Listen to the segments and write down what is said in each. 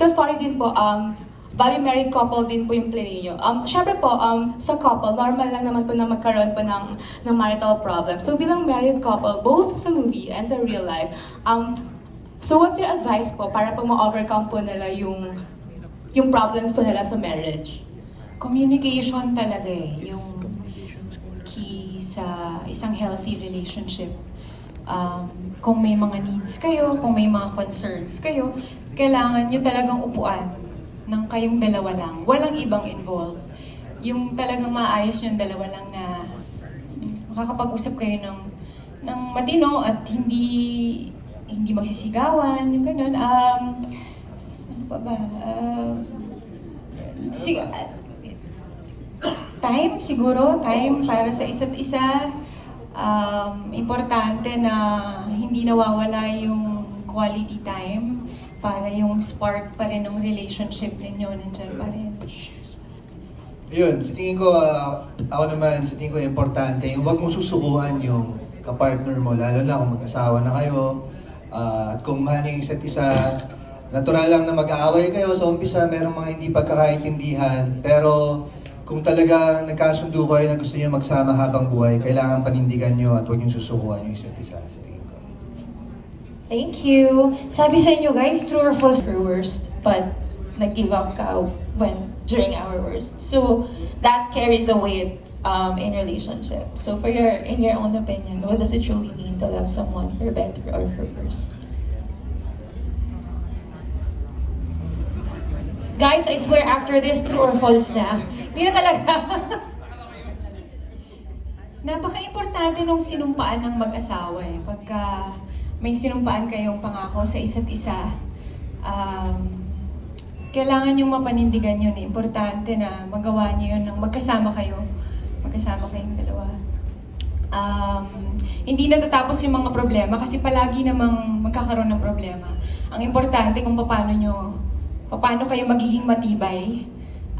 sa story din po, um, bali married couple din po yung play niyo. Um, syempre po, um, sa couple, normal lang naman po na magkaroon po ng, ng marital problem. So bilang married couple, both sa movie and sa real life, um, so what's your advice po para po ma-overcome po nila yung, yung problems po nila sa marriage? Communication talaga eh, yung key sa isang healthy relationship. Um, kung may mga needs kayo, kung may mga concerns kayo, kailangan nyo talagang upuan ng kayong dalawa lang. Walang ibang involved. Yung talagang maayos yung dalawa lang na makakapag-usap kayo ng, ng matino at hindi hindi magsisigawan, yung ganun. Um, ano pa ba? Um, si, time siguro, time para sa isa't isa. Um, importante na hindi nawawala yung quality time para yung spark pa rin ng relationship ninyo nandyan pa rin. Yun, sa tingin ko, ah, ako naman, sa tingin ko importante, yung huwag mong susubuan yung kapartner mo, lalo na kung mag-asawa na kayo, ah, at kung mahal yung isa't isa, natural lang na mag-aaway kayo sa umpisa, merong mga hindi pagkakaintindihan, pero kung talaga nagkasundo kayo na gusto niyo magsama habang buhay, kailangan panindigan niyo at huwag niyo susukuan yung isa't isa, sa tingin ko. Thank you. Sabi sa inyo guys, true or false? Our worst, but nag-give up ka when during our worst. So that carries a weight um, in relationship. So for your, in your own opinion, what does it truly mean to love someone for better or for worse? Guys, I swear after this, true or false na. Hindi na talaga. Napaka-importante nung sinumpaan ng mag-asawa eh. Pagka may sinumpaan kayong pangako sa isa't isa, um, kailangan yung mapanindigan yun. Importante na magawa niyo yun ng magkasama kayo. Magkasama kayong dalawa. Um, hindi natatapos yung mga problema kasi palagi namang magkakaroon ng problema. Ang importante kung paano nyo, paano kayo magiging matibay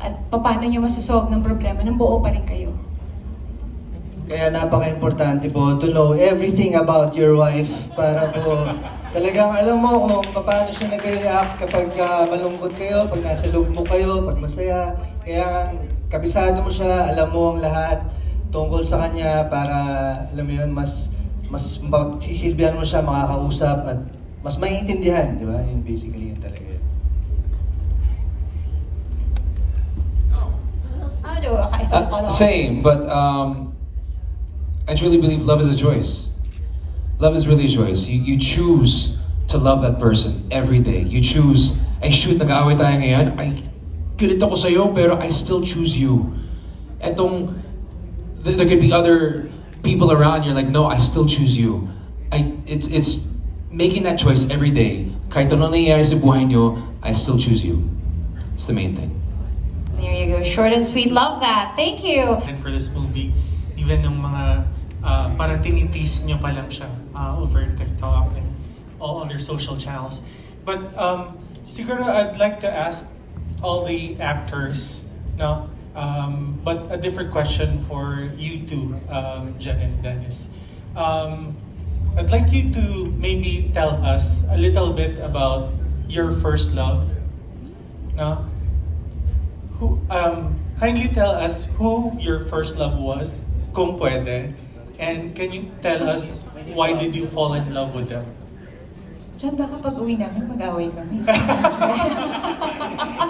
at paano nyo masasolve ng problema ng buo pa rin kayo. Kaya napaka-importante po to know everything about your wife para po talagang alam mo kung paano siya nag-react kapag ah, malungkot kayo, pag nasa loob mo kayo, pag masaya. Kaya kabisado mo siya, alam mo ang lahat tungkol sa kanya para alam mo yun, mas mas magsisilbihan mo siya, makakausap at mas maiintindihan, di ba? Yun basically yun talaga yun. Ano, kahit Uh, ano. same, but um, I truly believe love is a choice. Love is really a choice. You, you choose to love that person every day. You choose, ay shoot, nag-aaway tayo ngayon. Ay, galit ako sa'yo, pero I still choose you. Etong, there, there could be other people around, you're like, no, I still choose you. I, it's, it's making that choice every day. Kahit ano nangyayari sa buhay nyo, I still choose you. It's the main thing. There you go. Short and sweet. Love that. Thank you. And for this movie, even yung mga uh, parang tinitis nyo pa lang siya uh, over TikTok and all other social channels. But um, siguro I'd like to ask all the actors, no? Um, but a different question for you two, um, Jen and Dennis. Um, I'd like you to maybe tell us a little bit about your first love, no? Who, um, kindly tell us who your first love was, kung pwede, and can you tell us why did you fall in love with them? Diyan baka pag uwi namin, mag-away kami.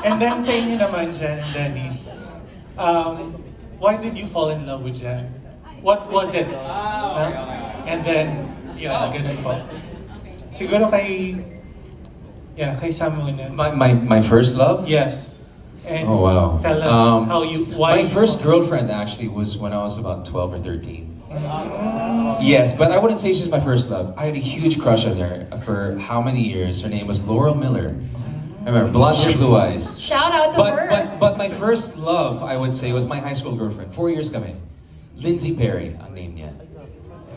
And then sa inyo naman, Jen and Dennis, um, why did you fall in love with Jen? What was it? Huh? And then, yeah, ganun po. Siguro kay, yeah, kay Sam muna. My, my, my first love? Yes. And Oh wow. tell us Um, how you, why My first girlfriend actually was when I was about 12 or 13. Yes, but I wouldn't say she's my first love. I had a huge crush on her for how many years? Her name was Laurel Miller. I remember, blonde hair, blue eyes. Shout out to But, her. but, but my first love, I would say, was my high school girlfriend. Four years kami. Lindsay Perry, ang name niya.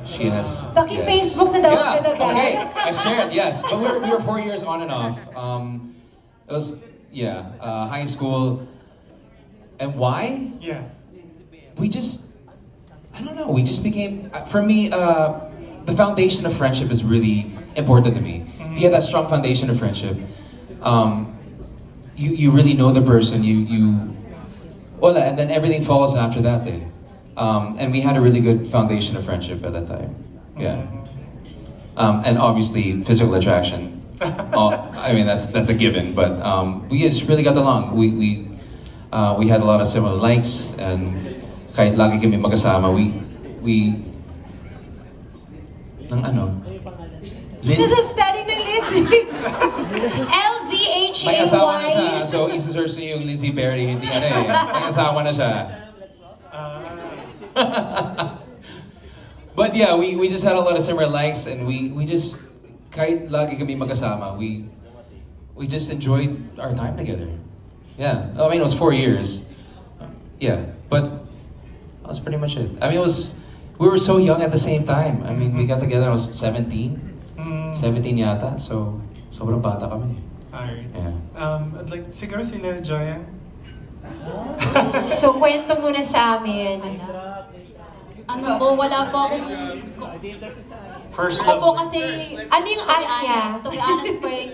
She has... Paki-Facebook na daw yeah, ka na, okay. I shared, yes. But we were, we were four years on and off. Um, it was, yeah, uh, high school. And why? Yeah. We just, I don't know, we just became, uh, for me, uh, the foundation of friendship is really important to me. If you have that strong foundation of friendship, um, you you really know the person. You you, well, and then everything falls after that day. Um, and we had a really good foundation of friendship at that time. Yeah. Um, and obviously physical attraction. Oh, I mean that's that's a given. But um, we just really got along. We we uh, we had a lot of similar likes and kahit lagi kami magkasama, we we ng ano? This is spelling ng Lindsay. May asawa na siya, L-Z-H-A-Y. so isa-search niyo yung Lindsay Perry, hindi ano eh. May asawa na siya. Ah, But yeah, we, we just had a lot of similar likes and we, we just, kahit lagi kami magkasama, we, we just enjoyed our time together. Yeah, I mean, it was four years. Yeah, but that was pretty much it. I mean, it was, we were so young at the same time. I mean, we got together, I was 17. mm, 17 yata, so sobrang bata kami. alright. Yeah. Um, I'd like, siguro sila Joyan. So, kwento muna sa amin. Ano po, wala po akong... First Ako po love. kasi... Ano yung to be niya? honest, To be honest po, eh,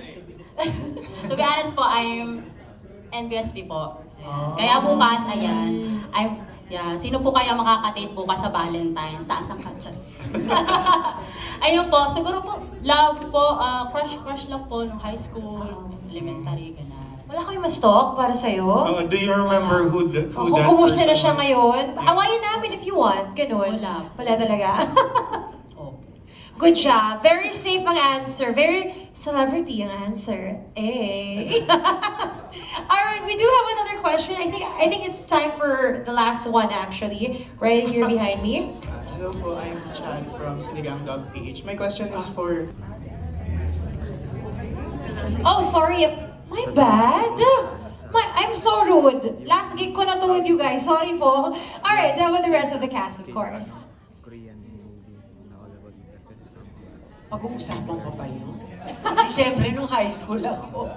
to be honest po, I'm NBSP po. Ayan. Kaya bukas, ayan, I'm, yeah, sino po kaya makakatate bukas sa Valentine's? Taas ang katsa. Ayun po, siguro po, love po, ah, crush, crush lang po nung high school, elementary, gano'n. Wala kayong ma-stalk para sa'yo? Oh, do you remember who, the, who Kung that kumusta na person siya was? ngayon, awayin namin if you want. Ganun. Wala. Wala talaga. Good job. Very safe ang answer. Very celebrity ang answer. Eh. Alright, we do have another question. I think I think it's time for the last one actually. Right here behind me. Uh, Hello po, I'm Chad from Sinigang Dog PH. My question is for Oh, sorry. My bad. My, I'm so rude. Last gig ko na to with you guys. Sorry po. Alright, then with the rest of the cast, of course. Pag-uusapan ko pa yun. Siyempre, nung high school ako.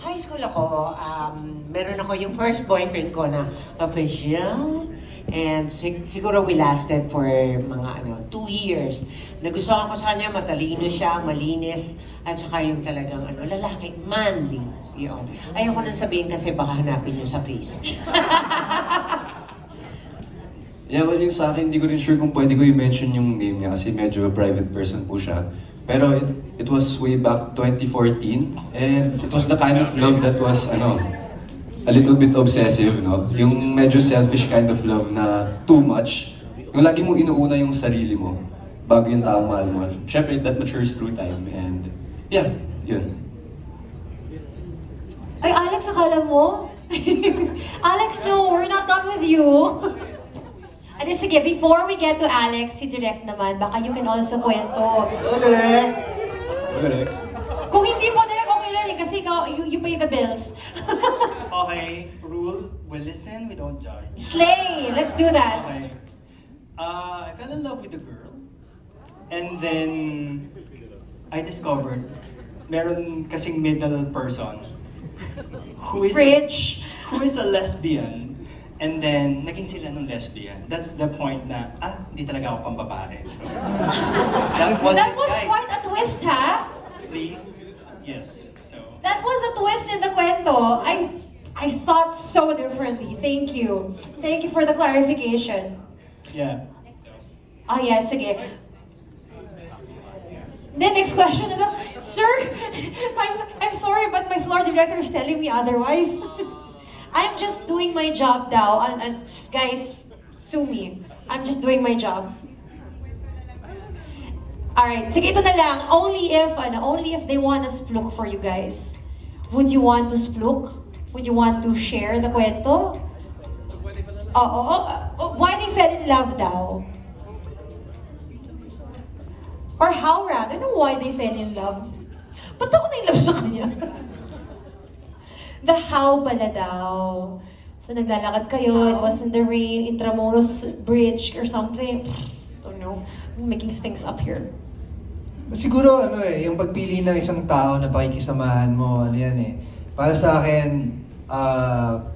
High school ako, um, meron ako yung first boyfriend ko na official. And sig- siguro we lasted for mga ano, two years. Nagustuhan ko sa kanya, matalino siya, malinis, at saka yung talagang ano, lalaki, manly. Yun. Ayoko nang sabihin kasi baka hanapin niyo sa face. Yeah, well, yung sa akin, hindi ko rin sure kung pwede ko i-mention yung name niya kasi medyo private person po siya. Pero it, it was way back 2014 and it was the kind of love that was, ano, a little bit obsessive, no? Yung medyo selfish kind of love na too much. Yung lagi mong inuuna yung sarili mo bago yung taong mahal mo. Siyempre, that matures through time and yeah, yun. Ay, Alex, akala mo? Alex, no, we're not done with you. Adi, sige, before we get to Alex, si Direk naman, baka you can also kwento. Hello, Direk! Kung hindi mo, Direk, okay lang eh, kasi ikaw, you, you pay the bills. Okay, rule, we listen, we don't judge. Slay! Let's do that. Okay. Uh, I fell in love with a girl. And then, I discovered, meron kasing middle person. Who is Bridge. who is a lesbian. And then, naging sila ng lesbian. That's the point na, ah, hindi talaga ako pambabare. So, that was That it, was guys. quite a twist, ha? Please. Yes. So, That was a twist in the kwento. I I thought so differently. Thank you. Thank you for the clarification. yeah. Ah, yeah, sige. The next question is, Sir, I'm, I'm sorry, but my floor director is telling me otherwise. I'm just doing my job now, and, and guys, sue me. I'm just doing my job. Alright, sige, ito na lang. Only if, ano, only if they want to splook for you guys. Would you want to splook? Would you want to share the kwento? Oo. Why they fell in love daw? Or how rather, no why they fell in love. Ba't ako na-in-love sa kanya? the how pala daw. So naglalakad kayo, it was in the rain, Intramuros Bridge or something. Don't know. I'm making things up here. Siguro ano eh, yung pagpili ng isang tao na pakikisamahan mo, ano yan eh. Para sa akin, ah,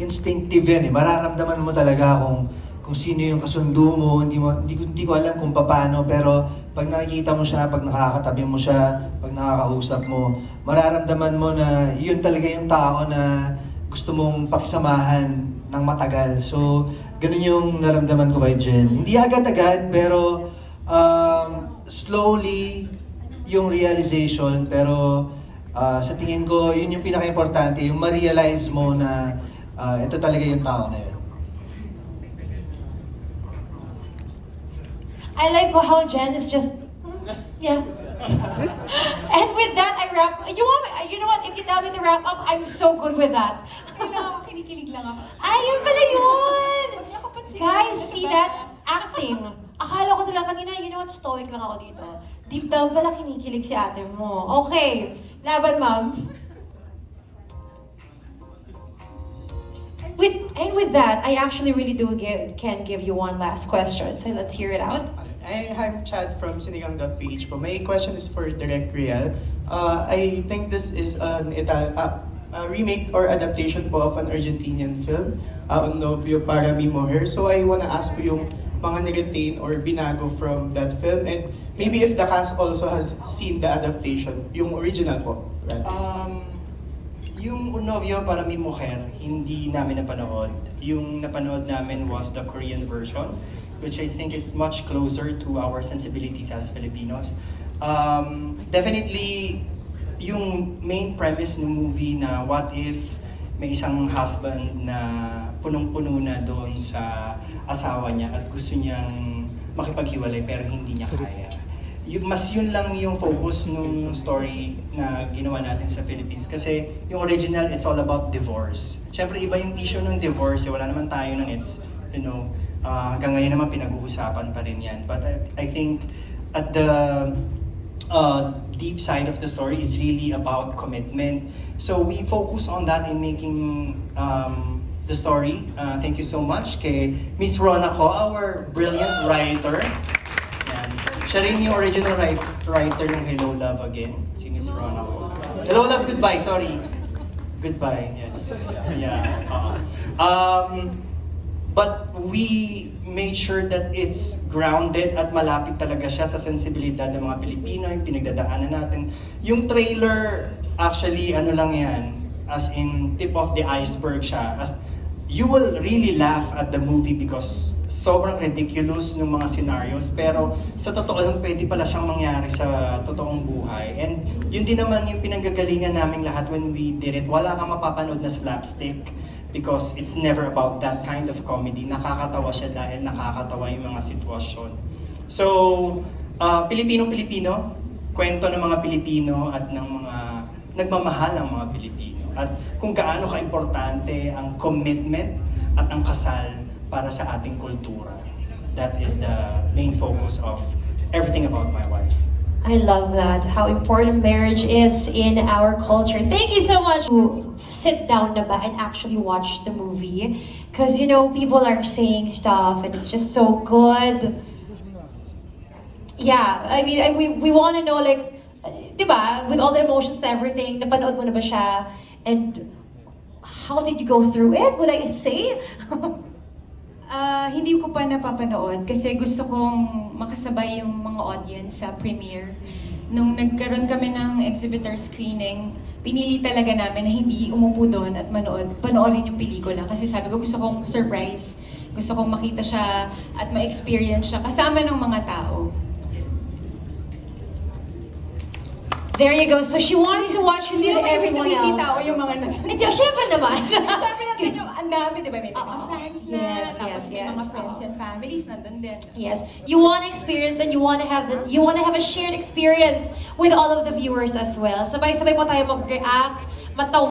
instinctive yan eh. Mararamdaman mo talaga kung kung sino yung kasundo mo, hindi, mo, hindi, ko, hindi ko alam kung paano, pero pag nakikita mo siya, pag nakakatabi mo siya, pag nakakausap mo, mararamdaman mo na yun talaga yung tao na gusto mong pakisamahan ng matagal. So, ganun yung naramdaman ko kay Jen. Hindi agad-agad, pero um, slowly yung realization, pero ah, sa tingin ko, yun yung pinaka-importante, yung ma-realize mo na ah, ito talaga yung tao na yun. I like how Jen is just, yeah. and with that, I wrap. You want? me- You know what? If you tell me to wrap up, I'm so good with that. Kailangan, kinikilig lang ako. Ayun pala yun! Ako. Guys, see that? Acting. Akala ko talaga kanina, you know what? Stoic lang ako dito. Deep down pala kinikilig si ate mo. Okay. Laban, ma'am. With, and with that, I actually really do give, can give you one last question. So let's hear it out. I, I'm Chad from Sinigang.ph But My question is for Direct Riel. Uh, I think this is an Ital uh, a remake or adaptation po of an Argentinian film, uh, Un Novio para Mi Mujer. So I wanna ask po yung mga niretain or binago from that film and maybe if the cast also has seen the adaptation, yung original po. Right? Um, yung Unovio para mi mujer, hindi namin napanood. Yung napanood namin was the Korean version, which I think is much closer to our sensibilities as Filipinos. Um, definitely, yung main premise ng movie na what if may isang husband na punong-puno na doon sa asawa niya at gusto niyang makipaghiwalay pero hindi niya kaya yung mas yun lang yung focus nung story na ginawa natin sa Philippines. Kasi yung original, it's all about divorce. Siyempre, iba yung issue ng divorce. Eh, wala naman tayo nun. It's, you know, uh, hanggang ngayon naman pinag-uusapan pa rin yan. But I, I think at the uh, deep side of the story is really about commitment. So we focus on that in making um, the story. Uh, thank you so much kay Miss Rona ko, our brilliant writer. Siya rin yung original write- writer ng Hello Love Again, si Miss Rona ko. Hello Love Goodbye, sorry. Goodbye, yes. Yeah. Um, but we made sure that it's grounded at malapit talaga siya sa sensibilidad ng mga Pilipino, yung pinagdadaanan natin. Yung trailer, actually, ano lang yan, as in tip of the iceberg siya. As, you will really laugh at the movie because sobrang ridiculous ng mga scenarios. Pero sa totoo lang pwede pala siyang mangyari sa totoong buhay. And yun din naman yung pinanggagalingan naming lahat when we did it. Wala kang mapapanood na slapstick because it's never about that kind of comedy. Nakakatawa siya dahil nakakatawa yung mga sitwasyon. So uh, Pilipino-Pilipino kwento ng mga Pilipino at ng mga nagmamahal ng mga Pilipino at kung gaano ka-importante ang commitment at ang kasal para sa ating kultura. That is the main focus of everything about my wife. I love that, how important marriage is in our culture. Thank you so much to sit down na ba and actually watch the movie. Because, you know, people are saying stuff and it's just so good. Yeah, I mean, I, we, we want to know, like, uh, di ba, with all the emotions and everything, napanood mo na ba siya? And how did you go through it? Would I say? Ah, hindi ko pa napapanood kasi gusto kong makasabay yung mga audience sa premiere. Nung nagkaroon kami ng exhibitor screening, pinili talaga namin na hindi umupo doon at manood, panoorin yung pelikula. Kasi sabi ko gusto kong surprise. Gusto kong makita siya at ma-experience siya kasama ng mga tao. There you go. So she wants to watch naman ibig everyone sabihin hindi else. tao yung mga nanonood. Hindi, syempre naman. Sabi natin yung ang dami, di ba? May mga Oo. fans na, Yes, tapos yes, may yes. mga friends and families nandun din. Yes, you want to experience and you want to have the, you want to have a shared experience with all of the viewers as well. Sabay-sabay po tayo mag-react, matawa